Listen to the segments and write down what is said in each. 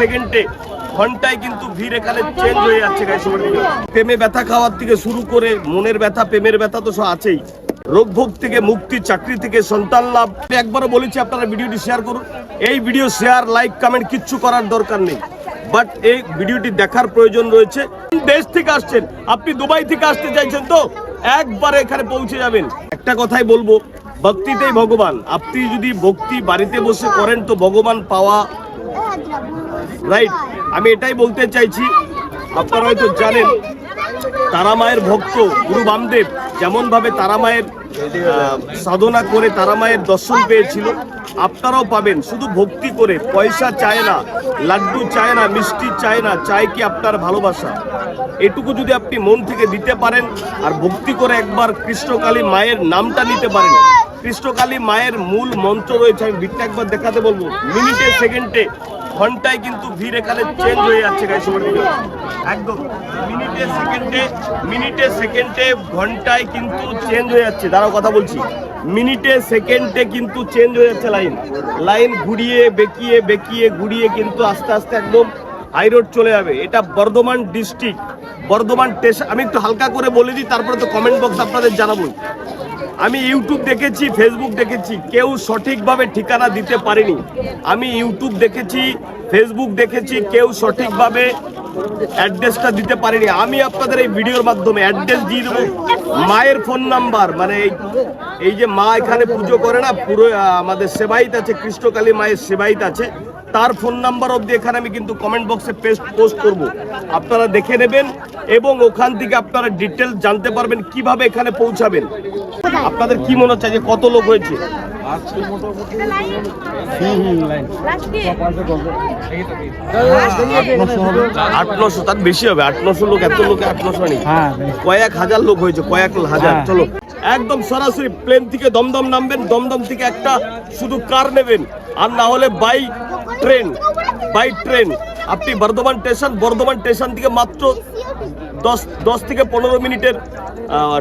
সেকেন্ডে ঘন্টায় কিন্তু ভিড় এখানে চেঞ্জ হয়ে যাচ্ছে প্রেমে ব্যথা খাওয়ার থেকে শুরু করে মনের ব্যথা, প্রেমের ব্যথা তো সব আছেই। রোগ ভোগ থেকে মুক্তি, চাকরি থেকে সন্তান লাভ। একবারও বলেছি, আপনারা ভিডিওটি শেয়ার করুন। এই ভিডিও শেয়ার লাইক কমেন্ট কিচ্ছু করার দরকার নেই। বাট এই ভিডিওটি দেখার প্রয়োজন রয়েছে। দেশ থেকে আসছেন। আপনি দুবাই থেকে আসতে চাইছেন তো একবারে এখানে পৌঁছে যাবেন। একটা কথাই বলব, ভক্তিতেই ভগবান। আপনি যদি ভক্তি বাড়িতে বসে করেন তো ভগবান পাওয়া রাইট আমি এটাই বলতে চাইছি, আপনারা হয়তো জানেন, তারা মায়ের ভক্ত, গুরু বামদেব। যেমন ভাবে তারা মায়ের সাধনা করে তারা মায়ের দর্শন পেয়েছিল, আপনারাও পাবেন। শুধু ভক্তি করে, পয়সা চায় না, লাড্ডু চায় না, মিষ্টি চায় না, চায় কি আপনার ভালোবাসা? এটুকু যদি আপনি মন থেকে দিতে পারেন, আর ভক্তি করে একবার কৃষ্ণকালী মায়ের নামটা নিতে পারেন। কৃষ্ণকালী মায়ের মূল মন্ত্র রয়েছে, আমি ভিড়টা একবার দেখাতে বলব। মিনিটে, সেকেন্ডে ঘন্টায় কিন্তু ভিড় এখানে চেঞ্জ হয়ে যাচ্ছে একদম। মিনিটে, সেকেন্ডে মিনিটে, সেকেন্ডে, ঘন্টায় কিন্তু চেঞ্জ হয়ে যাচ্ছে। দাঁড়াও, কথা বলছি। মিনিটে, সেকেন্ডে কিন্তু চেঞ্জ হয়ে যাচ্ছে লাইন লাইন ঘুরিয়ে, বেঁকিয়ে বেঁকিয়ে, ঘুরিয়ে কিন্তু আস্তে আস্তে একদম হাই রোড চলে যাবে। এটা বর্ধমান ডিস্ট্রিক্ট বর্ধমান স্টেশন আমি একটু হালকা করে বলে দিই, তারপরে তো কমেন্ট বক্স আপনাদের জানাবোই। আমি ইউটিউব দেখেছি ফেসবুক দেখেছি, কেউ সঠিকভাবে ঠিকানা দিতে পারেনি। আমি ইউটিউব দেখেছি ফেসবুক দেখেছি, কেউ সঠিকভাবে অ্যাড্রেসটা দিতে পারেনি। আমি আপনাদের এই ভিডিওর মাধ্যমে অ্যাড্রেস দিয়ে দেবো। মায়ের ফোন নাম্বার মানে এই যে মা এখানে পুজো করে না, পুরো আমাদের সেবাইত আছে, কৃষ্ণকালী মায়ের সেবাইত আছে। তার ফোন নাম্বার অবধি এখানে আমি কিন্তু কমেন্ট বক্সে পেস্ট পোস্ট করব। আপনারা দেখে নেবেন এবং ওখান থেকে আপনারা ডিটেলস জানতে পারবেন কীভাবে এখানে পৌঁছাবেন। আপনাদের কি মনে হচ্ছে যে কত লোক হয়েছে? আট নশো তার বেশি হবে। আট নশো লোক এত লোকে আট নশো নেই। কয়েক হাজার লোক হয়েছে কয়েক হাজার। চলো। একদম সরাসরি প্লেন থেকে দমদম নামবেন। দমদম থেকে একটা শুধু কার নেবেন। আর না হলে বাই ট্রেন বাই ট্রেন আপনি বর্ধমান স্টেশন বর্ধমান স্টেশন থেকে মাত্র দশ দশ থেকে পনেরো মিনিটের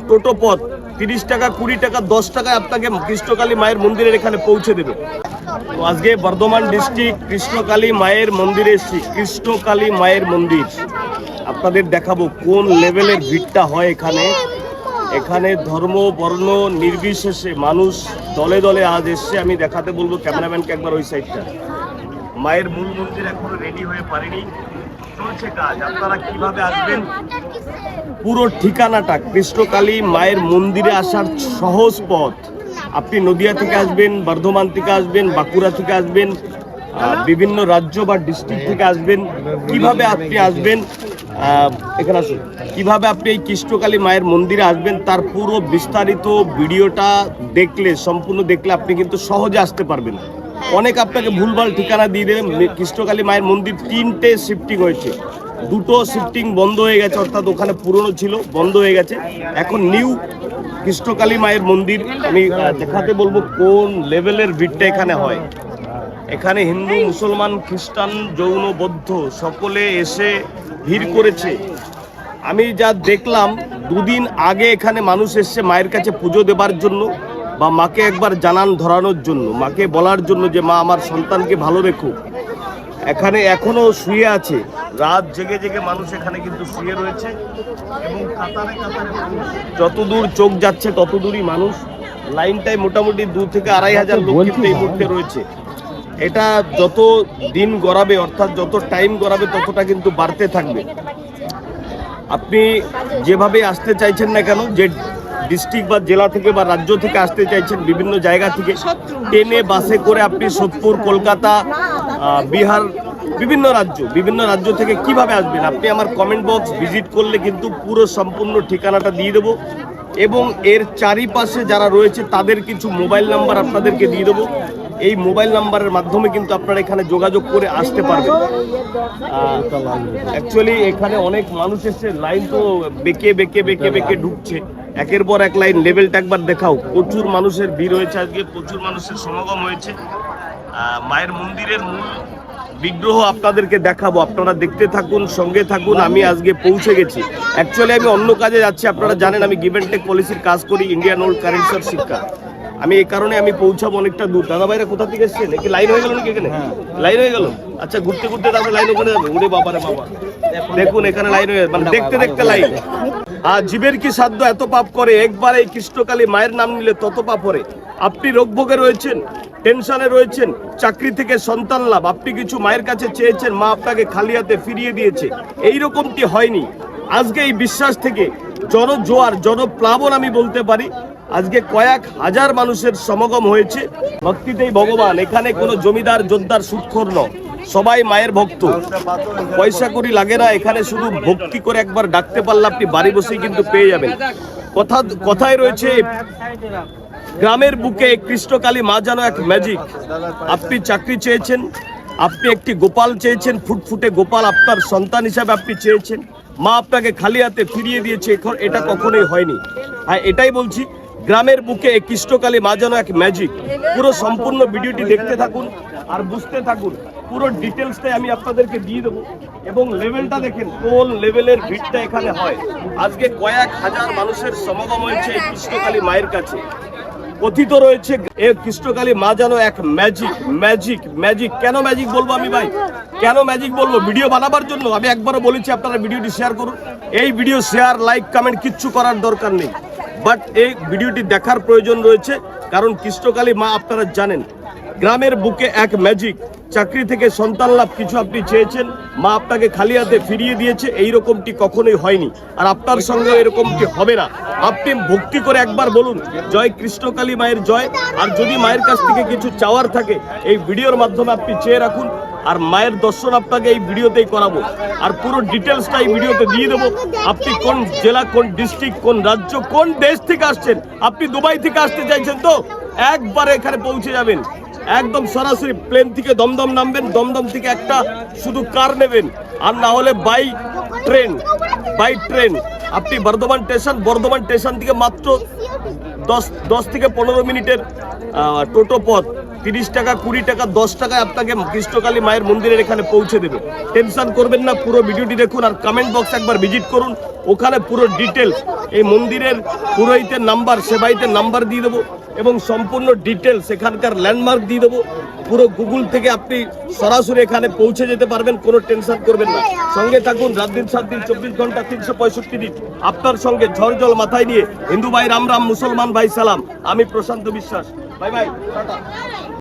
টোটো পথ। তিরিশ টাকা, কুড়ি টাকা, দশ টাকায় আপনাকে কৃষ্ণকালী মায়ের মন্দিরের এখানে পৌঁছে দেবে। তো আজকে বর্ধমান ডিস্ট্রিক্ট কৃষ্ণকালী মায়ের মন্দিরে এসেছি। কৃষ্ণকালী মায়ের মন্দির। আপনাদের দেখাবো কোন লেভেলের ভিড়টা হয় এখানে। এখানে ধর্ম, বর্ণ নির্বিশেষে মানুষ দলে দলে আজ এসছে। আমি দেখাতে বলব ক্যামেরাম্যানকে একবার ওই সাইডটা মায়ের মূল মন্দির এখনও রেডি হয়ে পারেনি। চলছে কাজ, আপনারা কীভাবে আসবেন? পুরো ঠিকানাটা, কৃষ্ণকালী মায়ের মন্দিরে আসার সহজ পথ। আপনি নদিয়া থেকে আসবেন, বর্ধমান থেকে আসবেন, বাঁকুড়া থেকে আসবেন বিভিন্ন রাজ্য বা ডিস্ট্রিক্ট থেকে আসবেন। কীভাবে আপনি আসবেন? এখানে আসুন। কীভাবে আপনি এই কৃষ্ণকালী মায়ের মন্দিরে আসবেন, তার পুরো বিস্তারিত ভিডিওটা দেখলে, সম্পূর্ণ দেখলে আপনি কিন্তু সহজে আসতে পারবেন। অনেক আপনাকে ভুলভাল ঠিকানা দিয়ে দেবেন কৃষ্ণকালী মায়ের মন্দির তিনটে শিফটিং হয়েছে। দুটো শিফটিং বন্ধ হয়ে গেছে, অর্থাৎ ওখানে পুরনো ছিল, বন্ধ হয়ে গেছে। এখন নিউ কৃষ্ণকালী মায়ের মন্দির, আমি দেখাতে বলব কোন লেভেলের ভিড়টা এখানে হয়। এখানে হিন্দু, মুসলমান, খ্রিস্টান, যৌন, বৌদ্ধ সকলে এসে ভিড় করেছে। আমি যা দেখলাম, দুদিন আগে এখানে মানুষ এসছে মায়ের কাছে পুজো দেবার জন্য। বা মাকে একবার জানান ধরানোর জন্য মাকে বলার জন্য যে মা আমার সন্তানকে ভালো রেখো এখানে এখনও শুয়ে আছে। রাত জেগে জেগে মানুষ এখানে কিন্তু শুয়ে রয়েছে এবং কাতারে কাতারে মানুষ। যতদূর চোখ যাচ্ছে ততদূরই মানুষ। লাইনটায় মোটামুটি দু থেকে আড়াই হাজার লোক কিন্তু এই মুহূর্তে রয়েছে। এটা যত দিন গড়াবে অর্থাৎ যত টাইম গড়াবে ততটা কিন্তু বাড়তে থাকবে। আপনি যেভাবে আসতে চাইছেন না কেন যে ডিস্ট্রিক্ট বা জেলা থেকে বা রাজ্য থেকে আসতে চাইছেন বিভিন্ন জায়গা থেকে, ট্রেনে, বাসে করে আপনি সোদপুর, কলকাতা বিহার, বিভিন্ন রাজ্য বিভিন্ন রাজ্য থেকে কীভাবে আসবেন? আপনি আমার কমেন্ট বক্স ভিজিট করলে কিন্তু পুরো সম্পূর্ণ ঠিকানাটা দিয়ে দেবো এবং এর চারিপাশে যারা রয়েছে তাদের কিছু মোবাইল নাম্বার আপনাদেরকে দিয়ে দেবো। এই মোবাইল নাম্বারের মাধ্যমে কিন্তু আপনারা এখানে যোগাযোগ করে আসতে পারবেন। অ্যাকচুয়ালি এখানে অনেক মানুষ এসছে লাইন তো বেঁকে বেঁকে বেঁকে বেঁকে ঢুকছে। একের পর এক লাইন লেভেলটা একবার দেখাও। প্রচুর মানুষের ভিড় হয়েছে আজকে প্রচুর মানুষের সমাগম হয়েছে। মায়ের মন্দিরের মূল বিগ্রহ আপনাদেরকে দেখাবো। আপনারা দেখতে থাকুন সঙ্গে থাকুন আমি আজকে পৌঁছে গেছি। অ্যাকচুয়ালি আমি অন্য কাজে যাচ্ছি আপনারা জানেন আমি গিভেন টেক পলিসির কাজ করি ইন্ডিয়ান ওল্ড কারেন্সার শিক্ষা। আমি এই কারণে আমি পৌঁছাবো অনেকটা দূর। দাদা ভাইরা কোথা থেকে এসছেন? নাকি লাইন হয়ে গেল নাকি এখানে? লাইন হয়ে গেল? আচ্ছা ঘুরতে ঘুরতে তারপরে লাইন ওখানে যাবে। উরে বাবা রে বাবা। দেখুন এখানে লাইন হয়ে মানে দেখতে দেখতে লাইন আর জীবের কি সাধ্য এত পাপ করে? একবার এই কৃষ্ণকালী মায়ের নাম নিলে তত পাপ করে। আপনি রোগভোগে রয়েছেন, টেনশনে রয়েছেন, চাকরি থেকে সন্তান লাভ। আপনি কিছু মায়ের কাছে চেয়েছেন, মা আপনাকে খালি হাতে ফিরিয়ে দিয়েছে। এই রকমটি হয়নি। আজকে এই বিশ্বাস থেকে জনজোয়ার, জনপ্লাবন আমি বলতে পারি। আজকে কয়েক হাজার মানুষের সমাগম হয়েছে। ভক্তিতেই ভগবান, এখানে কোনো জমিদার, যোদ্ধার সুৎখর নয়। সবাই মায়ের ভক্ত। পয়সা করি লাগে না, এখানে শুধু ভক্তি করে একবার ডাকতে পারলে আপনি বাড়ি বসেই কিন্তু পেয়ে যাবেন। কথা কথায় রয়েছে, গ্রামের বুকে কৃষ্ণকালী মা যেন এক ম্যাজিক আপনি চাকরি চেয়েছেন, আপনি একটি গোপাল চেয়েছেন, ফুটফুটে গোপাল আপনার সন্তান হিসাবে আপনি চেয়েছেন। মা আপনাকে খালি হাতে ফিরিয়ে দিয়েছে, এখন এটা কখনোই হয়নি। হ্যাঁ এটাই বলছি, গ্রামের বুকে কৃষ্ণকালী মা যেন এক ম্যাজিক পুরো সম্পূর্ণ ভিডিওটি দেখতে থাকুন। আর বুঝতে থাকুন, পুরো ডিটেলসটাই আমি আপনাদেরকে দিয়ে দেবো এবং লেভেলটা দেখেন, কোন লেভেলের ভিড়টা এখানে হয়। আজকে কয়েক হাজার মানুষের সমাগম হয়েছে এই কৃষ্ণকালী মায়ের কাছে। কথিত রয়েছে, এ কৃষ্ণকালী মা যেন এক ম্যাজিক ম্যাজিক ম্যাজিক কেন ম্যাজিক বলব আমি ভাই? কেন ম্যাজিক বলব? ভিডিও বানাবার জন্য। আমি একবারও বলেছি, আপনারা ভিডিওটি শেয়ার করুন। এই ভিডিও শেয়ার লাইক কমেন্ট কিচ্ছু করার দরকার নেই। বাট এই ভিডিওটি দেখার প্রয়োজন রয়েছে, কারণ কৃষ্ণকালী মা আপনারা জানেন। গ্রামের বুকে এক ম্যাজিক চাকরি থেকে সন্তান লাভ কিছু আপনি চেয়েছেন, মা আপনাকে খালি হাতে ফিরিয়ে দিয়েছে এই রকমটি কখনোই হয়নি। আর আপনার সঙ্গে এরকমটি হবে না। আপনি ভক্তি করে একবার বলুন, জয় কৃষ্ণকালী মায়ের জয়। আর যদি মায়ের কাছ থেকে কিছু চাওয়ার থাকে, এই ভিডিওর মাধ্যমে আপনি চেয়ে রাখুন, আর মায়ের দর্শন আপনাকে এই ভিডিওতেই করাবো। আর পুরো ডিটেলসটা এই ভিডিওতে দিয়ে দেবো। আপনি কোন জেলা, কোন ডিস্ট্রিক্ট কোন রাজ্য, কোন দেশ থেকে আসছেন? আপনি দুবাই থেকে আসতে চাইছেন তো? একবার এখানে পৌঁছে যাবেন। একদম সরাসরি প্লেন থেকে দমদম নামবেন, দমদম থেকে একটা শুধু কার নেবেন। আর না হলে বাই ট্রেন বাই ট্রেন আপনি বর্ধমান স্টেশন বর্ধমান স্টেশন থেকে মাত্র দশ দশ থেকে পনেরো মিনিটের টোটো পথ। তিরিশ টাকা, কুড়ি টাকা, দশ টাকায় আপনাকে কৃষ্ণকালী মায়ের মন্দিরের এখানে পৌঁছে দেবে। টেনশন করবেন না, পুরো ভিডিওটি দেখুন আর কমেন্ট বক্স একবার ভিজিট করুন। ওখানে পুরো ডিটেলস এই মন্দিরের পুরোহিতের নাম্বার সেবাইতের নাম্বার দিয়ে দেবো এবং সম্পূর্ণ ডিটেলস এখানকার ল্যান্ডমার্ক দিয়ে দেবো। পুরো গুগল থেকে আপনি সরাসরি এখানে পৌঁছে যেতে পারবেন, কোনো টেনশন করবেন না। সঙ্গে থাকুন রাত দিন সাত দিন, চব্বিশ ঘণ্টা, তিনশো পঁয়ষট্টি দিন। আপনার সঙ্গে ঝড় জল মাথায় নিয়ে হিন্দু ভাই, রাম রাম, মুসলমান ভাই, সালাম। আমি প্রশান্ত বিশ্বাস। Bye bye tata